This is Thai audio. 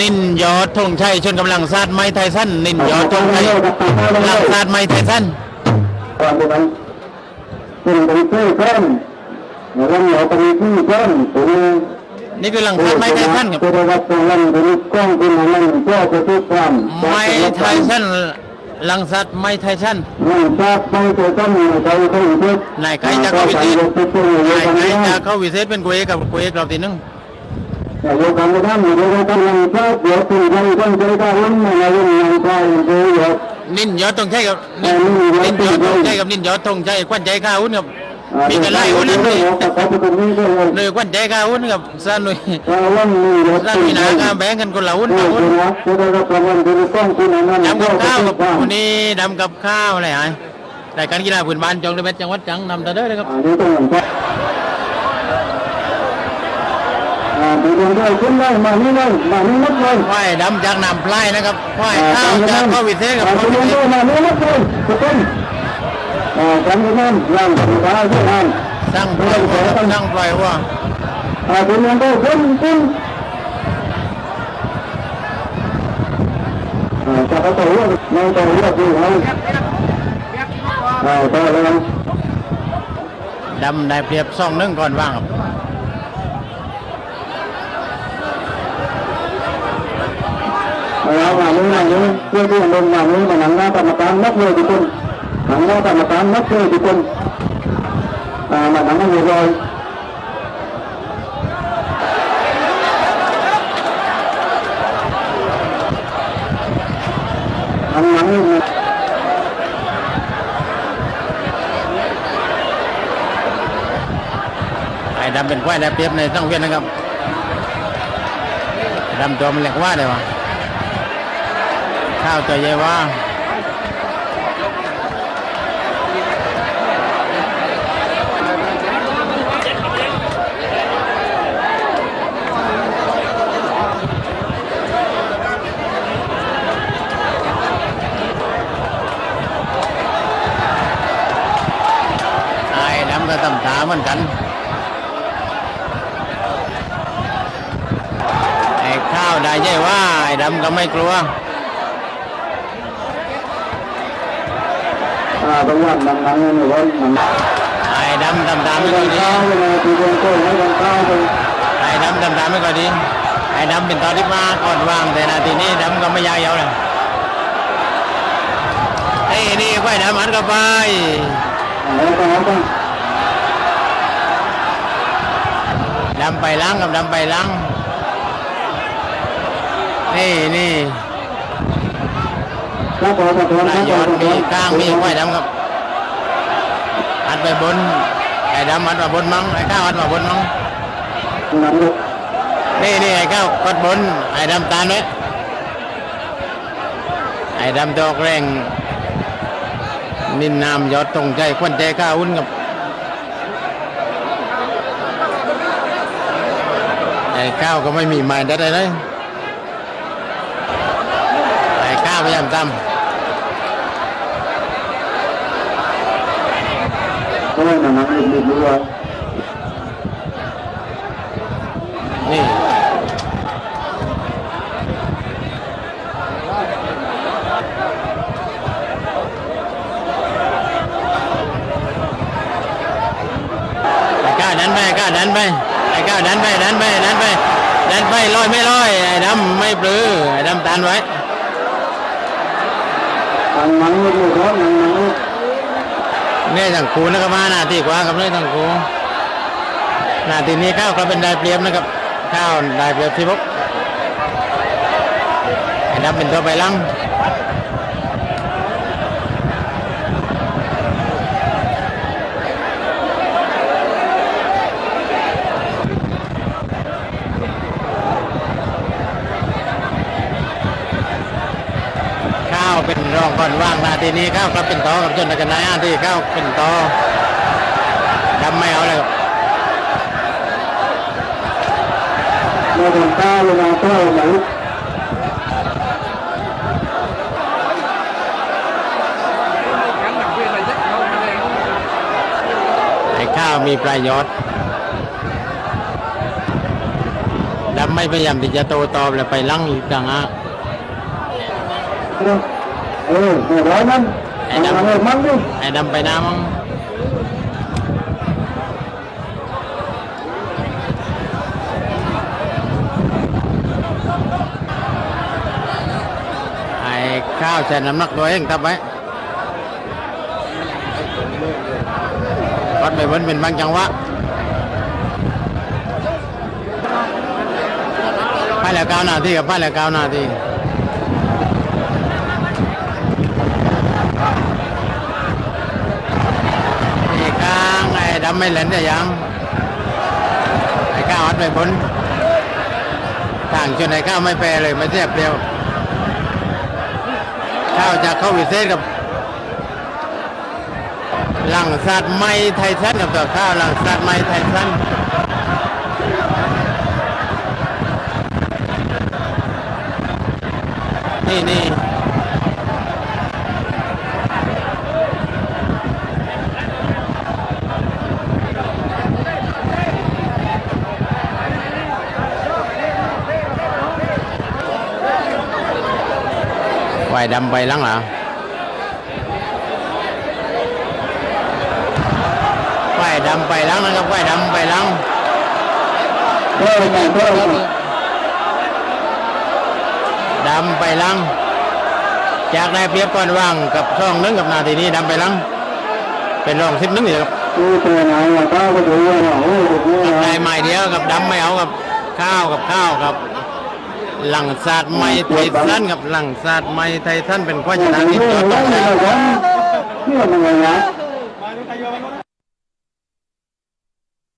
นินยอดธงชัยชนกำลังซาดไม้ไทสันนินยอดธงชัยกำลังซาดไม้ไทสันก่อนจะไปเป็นไปเพื่อเพิ่มเรื่องเหล่าไปที่เพิ่มตัวนี้นี่คือกำลังซาดไม้ไทสันครับตัวได้รับรางวัลตัวนี้กล้องเป็นอะไรเพื่อจะทุกความไม้ไทสันลังซัดไม้ไทสันไม่ทราบไม่เคยต้องมีใครเข้าไปนายไก่จะเข้าวิเศษนายไก่จะเข้าวิเศษเป็นกุยกับกุยรอบที่หนึ่งแต่โยกันไม่ได้อยู่ในกำลังชอบเดี๋ยวถึง ยังต้องใจได้รุ่นในรุ่นยังใจเยอะนินยอดธงชัยกับนินนินยอดธงชัยกับนินยอดธงใชัยควันใจข้าหุ้นครับมีกันไล่หุ้นนั่นเลยเขาจะเป็นนี่ก็เลยเลยควันใจข้าหุ้นกับซาหนุ่ยเรานมีรถซาหนุ่ยนาข้าแบ่งกันคนละหุ้นละหุ้นนะผู้ได้รับนี้กล้องคุณนั้นดำกับข้าวกับวันนี้ดำกับข้าวอะไรฮะรายการกีฬาพื้นบ้านจองได้เม็ดจังหวัดจังนำตาเด้อเลยครับ นนี้ต้องอย่างครับอ่า ดูดวงด้วยขึ้นเลยมานี่เลยมานี่นัดเลยควายดำจากน้ำพลายนะครับควายข้าวจากเข้าวิเศษกับอ่าเข้าดูวิดวงเศด้วยษมานี่นัดเลยทุกคนอ่าจำกันนั่นยังสุดท้ายที่นั่นสร้างปล่อยวัวครับสร้างปล่อยวัวอ่าดูดวงด้วยขึ้นขึ้นอ่าจะเขาตัวไม่ตัวเลือกดูให้อ่าได้แล้วดำได้เปรียบซ่องหนึงก่อนว่างครับ เราหานี้หานี้เพื่อที่จะลงมานี้มาหนังหน้ากรรมการนักเลยทุกคนหนังหน้ากรรมการนักเลยทุกคนมาหนังมาอยู่เลยหนังหนังนี่ไอ้ดำเป็นควายได้เปรียบในต้องเวียนนะครับดำตัวมันเล็กว่าเลยวะข้าว่าไอ้ดำก็ตำตาเหมือนกันไอ้ข้าวได้ใช่ว่าไอ้ดำก็ไม่กลัว อ่าบางอย่างหนังหนังนี่ว่าหนังไอ้ดำดำดำไม่ไม่ค่ต้ออยงดีข้าวเลยทีเดียวก็ไม่ต้องข้าวเลยไอ้ดำดำดำไม่ค่อยดีไอ้ดำเป็นตอนที่มาก่อนวางแต่นาทีนี้ดำก็ไม่ยาวเยาวเลยไอ้นี่ไอ้ดำมันก็ไปแล้วก็แล้วก็ดำไปล้างกับดำไปล้างนี่นี่ นายยอดมีกลางมีไอ้ดำครับอัดไปบนไอ้ดำอัดมาบนมั้งไอ้ข้าวอัดมาบนมั้งนี่นี่ไอ้ก้ากดบนไอ้ดำตาลไว้ไอ้ดำตอกแรงนินนามยอดตรงใจควันใจข้าหุ้นกับไอ้ข้าวก็ไม่มีไม้ได้เลยไอ้ข้าวพยายามทเพราะ ว่าหนังหนังอีกนิดด้วยำนี่ไอ้ก้าวดันไปไอ้ก้าวดันไปไอ้ก้าวดันไปดันไปดันไปดันไปลอยไม่ลอยไอ้ดำไม่ปลือไอ้ดำตันไว้หนังหนังลูกลูกหนังหนังลูก เนี่ยทางครูนะครับมาหน้าที่กว่ากับเนี่ยทางครูหน้าที่นี้ข้าวก็เป็นได้เปรียบนะครับข้าวได้เปรียบที่พกนับเป็นตัวไปลัง เป็นรองก่อนว่างนาทีนี้ข้าวก็เป็นต่อกับจนกันนายอาที่ข้าวเป็นต่อดำไม่เอาเลยครับเราทำข้าลยนะข้าวหนังไอ้ข้าวมีประโยชน์ดำไม่พยายามที่จะโตตอบเลยไปลั่งอีกต่างหาก เออเดี๋ยวร้อยนั้นไอ้ไอ้ดำดำเลยมันดิไอ้ดำไปน้ำมั้งไอ้ข้าวใช้น้ำหนักตัวเองทับไว้วัดไปบนเป็นบางจังหวะไปแล้วเก้านาทีกับไปแล้วเก้านาที ไอ้ก้างไอ้ดำไม่เล่นได้ยังไอ้ก้าวอัดไปบนทางจนไอ้ก้าวไม่แปรเลยไม่เทียบเดียวข้าวจากเข้าวิเศษกับหลังสัตว์ไม่ไททันกับตัวข้าวหลังสัตว์ไม่ไททันนี่นี่ ไหวดำไปหลังเหรอไหวดำไปหลังนะครับไหวดำไปหลังเออไงเออไงดำไปหลัง จากได้เปรียบก่อนว่างกับช่องนึงกับนาทีนี้ดำไปหลัง เป็นรองสิบนึงอยู่ครับดูตัวไหนอะก้าวไปดูอะโอ้ยดูอะได้ไม้เดียวกับดำไม่เอากับข้าวกับข้าวกับ หลังศาสตร์ไม้ไททันครับหลังศาสตร์ไม้ไททันเป็นข้อชนะที่ตัวต้องอะไรได้กันนี่มันยังไงนะ